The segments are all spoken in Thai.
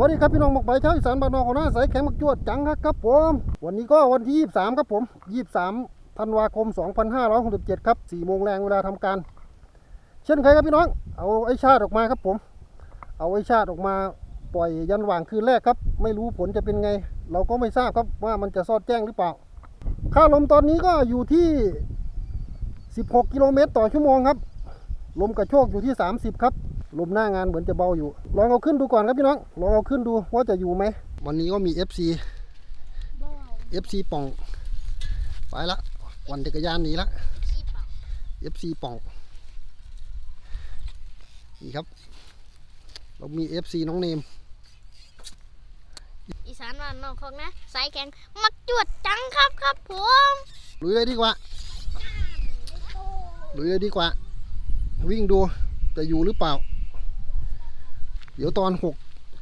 วัสดีครับพี่น้องหมกใบชาอีสานบ้านนอกของน้าสายแข็งมักจวดจังครับครับผม วันนี้ก็วันที่ 23 ครับผม 23 ธันวาคม 2567 ครับ4โมงแรงเวลาทำการ เช่นเคยครับพี่น้อง เอาไอ้ชาติออกมาครับผม เอาไอ้ชาติออกมาปล่อยยันหว่างคืนแรกครับ ไม่รู้ผลจะเป็นไง เราก็ไม่ทราบครับว่ามันจะซอดแจ้งหรือเปล่า ค่าลมตอนนี้ก็อยู่ที่ 16 กิโลเมตรต่อชั่วโมงครับ ลมกระโชกอยู่ที่ 30 ครับ ลมหน้างานเหมือนจะเบาอยู่ ลองเอาขึ้นดูก่อนครับพี่น้อง ลองเอาขึ้นดูว่าจะอยู่ไหม วันนี้ก็มี FC FC ป่อง ไปละวันจักรยานหนีละ FC ป่อง นี่ครับ เรามี FC น้องเนม อีสานบ้านนอกของนะ สายแข็ง มักจวดจังครับครับผมลุยเลยดีกว่าลุยเลยดีกว่า วิ่งดูจะอยู่หรือเปล่า เดี๋ยวตอนหก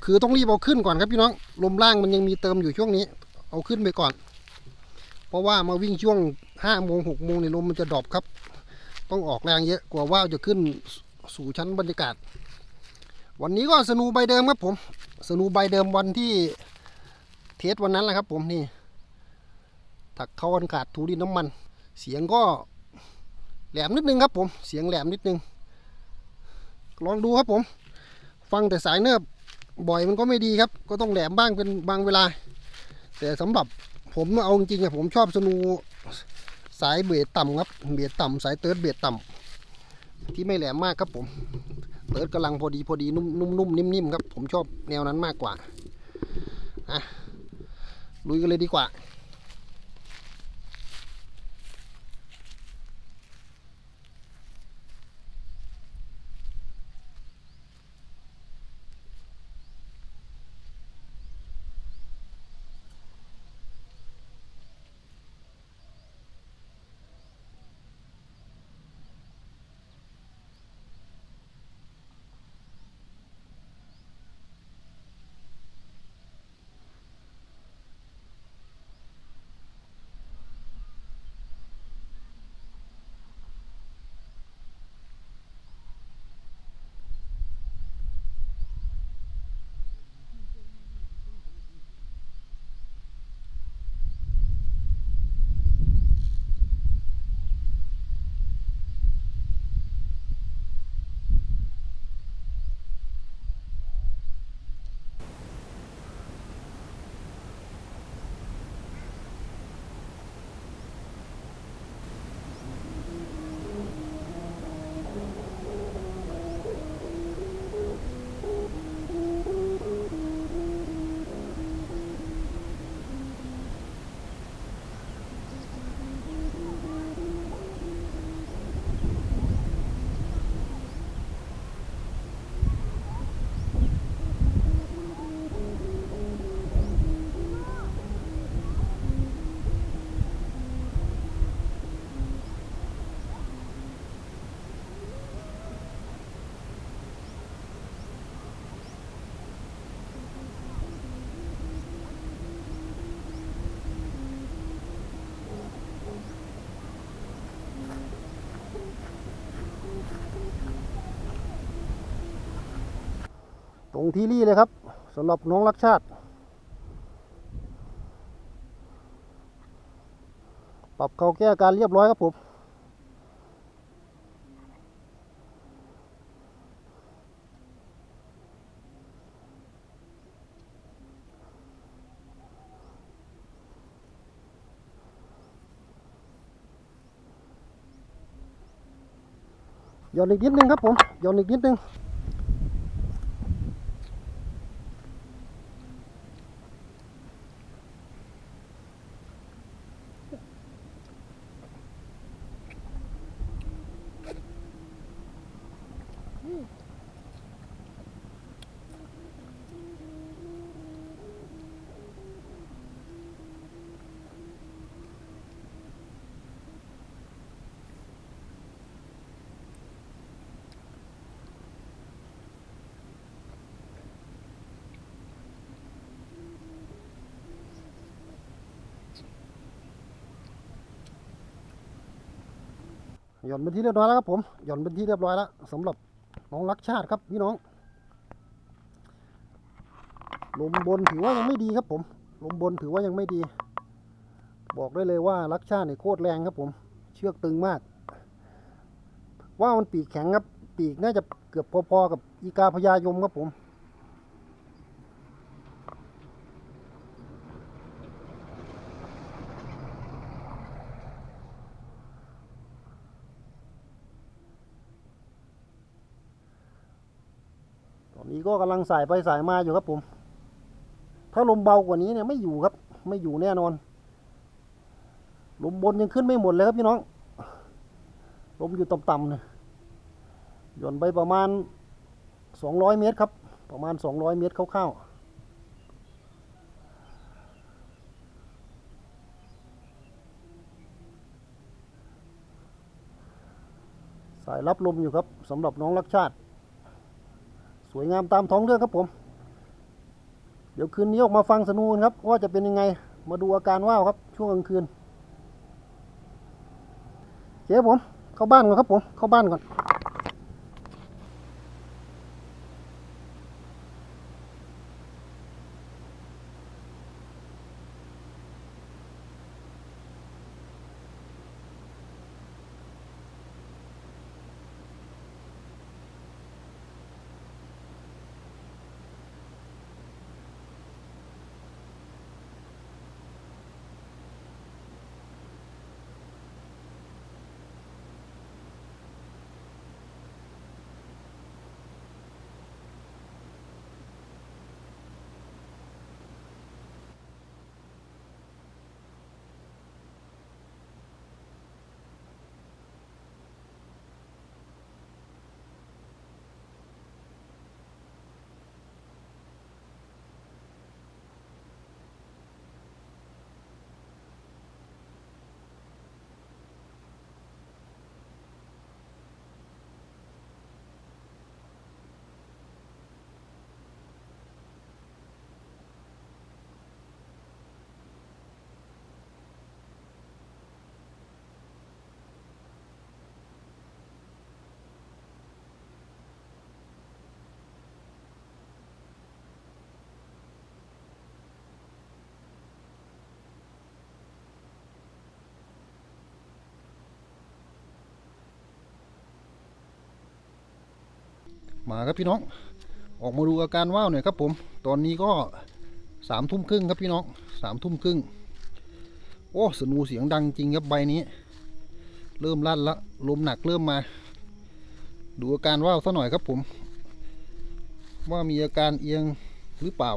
คือต้องรีบเอาขึ้นก่อนครับพี่น้อง ลมล่างมันยังมีเติมอยู่ช่วงนี้ เอาขึ้นไปก่อน เพราะว่ามาวิ่งช่วงห้าโมงหกโมงในยลมมันจะดรอปครับ ต้องออกแรงเยอะกว่าว่าจะขึ้นสู่ชั้นบรรยากาศ วันนี้ก็สนูใบเดิมครับผม สนูใบเดิมวันที่เทสวันนั้นแหละครับ ผมนี่ ถักเข้ากันขาดถูดินน้ำมัน เสียงก็แหลมนิดนึงครับผม เสียงแหลมนิดนึง ลองดูครับผม ฟังแต่สายเนิบบ่อยมันก็ไม่ดีครับ ก็ต้องแหลมบ้างเป็นบางเวลา แต่สำหรับผมเอาจริงๆอะผมชอบสนูสายเบสต่ำครับเบสต่ำสายเติร์ดเบสต่ำที่ไม่แหลมมากครับผม เติร์ดกำลังพอดีพอดีนุ่มนุ่มนุ่มนิ่มๆครับ ผมชอบแนวนั้นมากกว่าอะลุยกันเลยดีกว่า ตรงที่รี่เลยครับสำหรับน้องรักชาติ ปรับเขาแก้การเรียบร้อยครับผมย่อนอีกนิดนึงครับผมย่อนอีกนิดนึง หย่อนเป็นที่เรียบร้อยแล้วครับผมหย่อนเป็นที่เรียบร้อยแล้วสำหรับน้องรักชาติครับพี่น้องลมบนถือว่ายังไม่ดีครับผมลมบนถือว่ายังไม่ดี บอกได้เลยว่าลักชาติเนี่ยโคตรแรงครับผม เชือกตึงมาก ว่ามันปีกแข็งครับ ปีกน่าจะเกือบพอๆกับอีกาพญายมครับผม ก็กำลังสายไปสายมาอยู่ครับผม ถ้าลมเบากว่านี้เนี่ยไม่อยู่ครับ ไม่อยู่แน่นอน ลมบนยังขึ้นไม่หมดเลยครับพี่น้อง ลมอยู่ต่ำๆเนี่ยหย่อนไปประมาณ200เมตรครับ ประมาณ200เมตรคร่าวๆสายรับลมอยู่ครับสำหรับน้องรักชาติ สวยงามตามท้องเรื่องครับผม เดี๋ยวคืนนี้ออกมาฟังสนูนครับว่าจะเป็นยังไงมาดูอาการว่าวครับ ช่วงกลางคืนเคครับผม เข้าบ้านก่อนครับผม เข้าบ้านก่อน มาครับพี่น้อง ออกมาดูอาการว่าวหน่อยครับผม ตอนนี้ก็สามทุ่มครึ่งครับพี่น้องสามทุ่มครึ่ง โอ้สนูเสียงดังจริงครับใบนี้ เริ่มลั่นละลมหนักเริ่มมา ดูอาการว่าวซะหน่อยครับผม ว่ามีอาการเอียงหรือเปล่า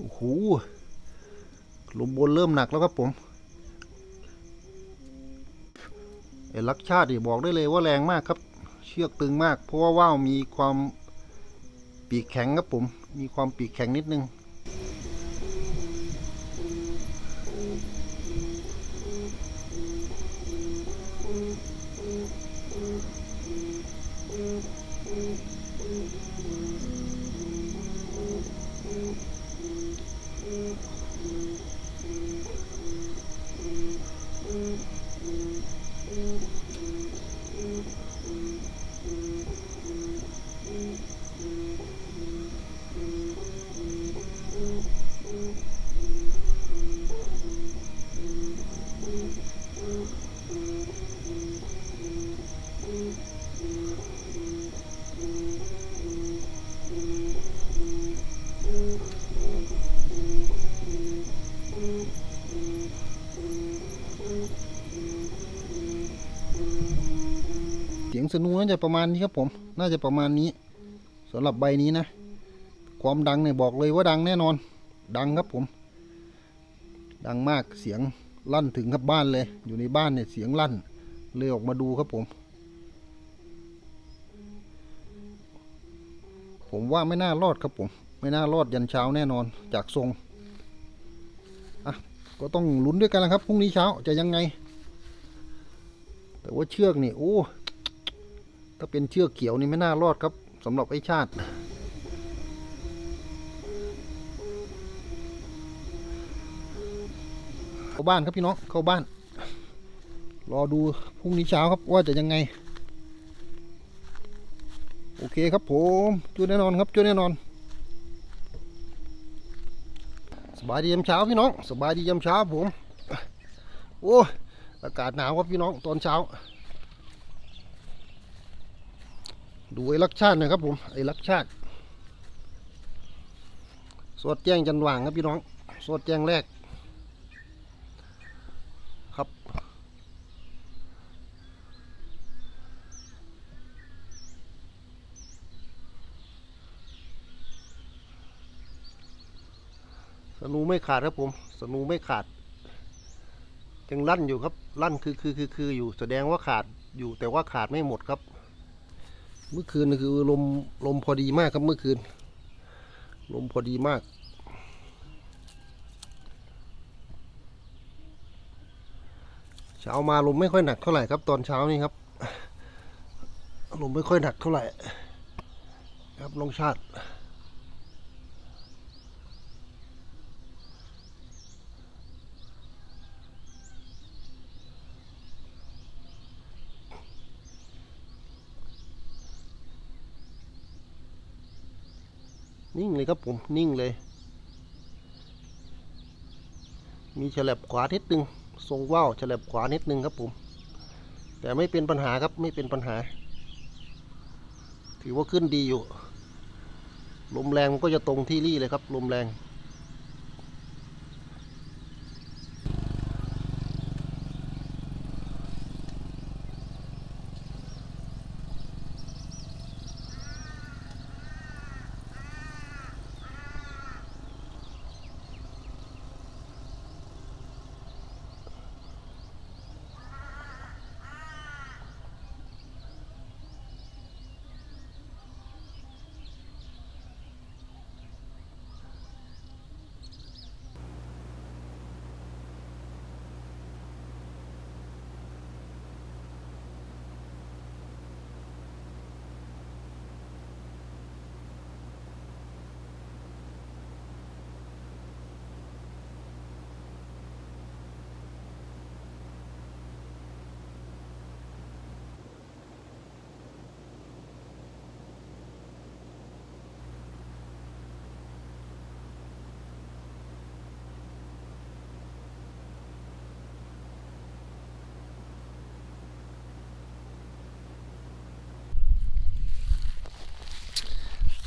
โอ้โหลมบนเริ่มหนักแล้วครับผมไอ้ลักชาติบอกได้เลยว่าแรงมากครับ เชือกตึงมาก เพราะว่าว่าวมีความปีกแข็งครับผม มีความปีกแข็งนิดนึงเสี ยง สนูน่าจะประมาณนี้ครับผม น่าจะประมาณนี้สำหรับใบนี้นะ ความดังเนี่ยบอกเลยว่าดังแน่นอน ดังครับผม ดังมากเสียงลั่นถึงครับบ้านเลย อยู่ในบ้านเนี่ยเสียงลั่น เลยออกมาดูครับผม ผมว่าไม่น่ารอดครับผม ไม่น่ารอดยันเช้าแน่นอนจากทรงอะก็ต้องลุ้นด้วยกันนะครับพรุ่งนี้เช้าจะยังไง แต่ว่าเชือกนี่โอ้ ถ้าเป็นเชือกเขียวนี่ไม่น่ารอดครับสำหรับไอ้ชาติเข้าบ้านครับพี่น้องเข้าบ้าน รอดูพรุ่งนี้เช้าครับว่าจะยังไง โอเคครับผมจุดแน่นอนครับจุดแน่นอนสบายดียามเช้าพี่น้องสบายดียามเช้าผม โอ้อากาศหนาวครับพี่น้องตอนเช้า ดูไอ้ลักชาตินะครับผมไอ้ลักชาติ สวดแจ้งจันหว่างครับพี่น้อง สวดแจ้งแรก ครับ สนูไม่ขาดครับผม สนูไม่ขาดยังลั่นอยู่ครับ ลั่นคือคือคือคืออยู่แสดงว่าขาดอยู่แต่ว่าขาดไม่หมดครับ เมื่อคืนคือลมลมพอดีมากครับเมื่อคืน ลมพอดีมากเช้ามาลมไม่ค่อยหนักเท่าไหร่ครับตอนเช้านี่ครับลมไม่ค่อยหนักเท่าไหร่ ครับลงชาติ นิ่งเลยครับผมนิ่งเลย มีฉลับขวานิดนึงทรงว่าวฉลับขวานิดนึงครับผม แต่ไม่เป็นปัญหาครับไม่เป็นปัญหา ถือว่าขึ้นดีอยู่ลมแรงมันก็จะตรงที่รี่เลยครับลมแรง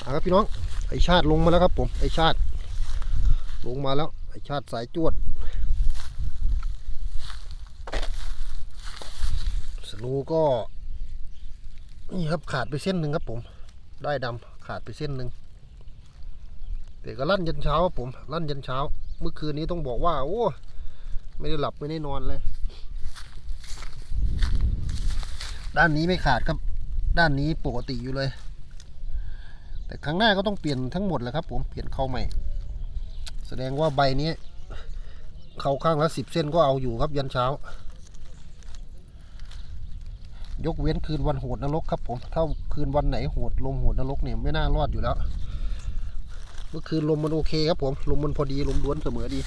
อะครับพี่น้อง ไอชาติลงมาแล้วครับผม ไอชาติ ลงมาแล้ว ไอชาติสายจวด สนูก็ นี่ครับขาดไปเส้นหนึ่งครับผม ได้ดำขาดไปเส้นหนึ่งแต่ก็ลั่นยันเช้าครับผม ลั่นยันเช้า เมื่อคืนนี้ต้องบอกว่า โอ้ไม่ได้หลับไม่ได้นอนเลย ด้านนี้ไม่ขาดครับ ด้านนี้ปกติอยู่เลย แต่ครั้งหน้าก็ต้องเปลี่ยนทั้งหมดแหละครับ ผมเปลี่ยนเข้าใหม่ แสดงว่าใบนี้เข้าข้างละสิบเส้นก็เอาอยู่ครับยันเช้า ยกเว้นคืนวันโหดนรกครับ ผมถ้าคืนวันไหนโหดลมโหดนรกเนี่ยไม่น่ารอดอยู่แล้วเมื่อคืนลมมันโอเคครับผมลมมันพอดีลมล้วนเสมอดี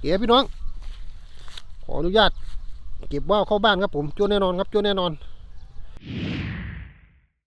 เก๋พี่น้อง ขออนุญาต เก็บว่าวเข้าบ้านครับผมจ้วแน่นอนครับจ้วแน่นอน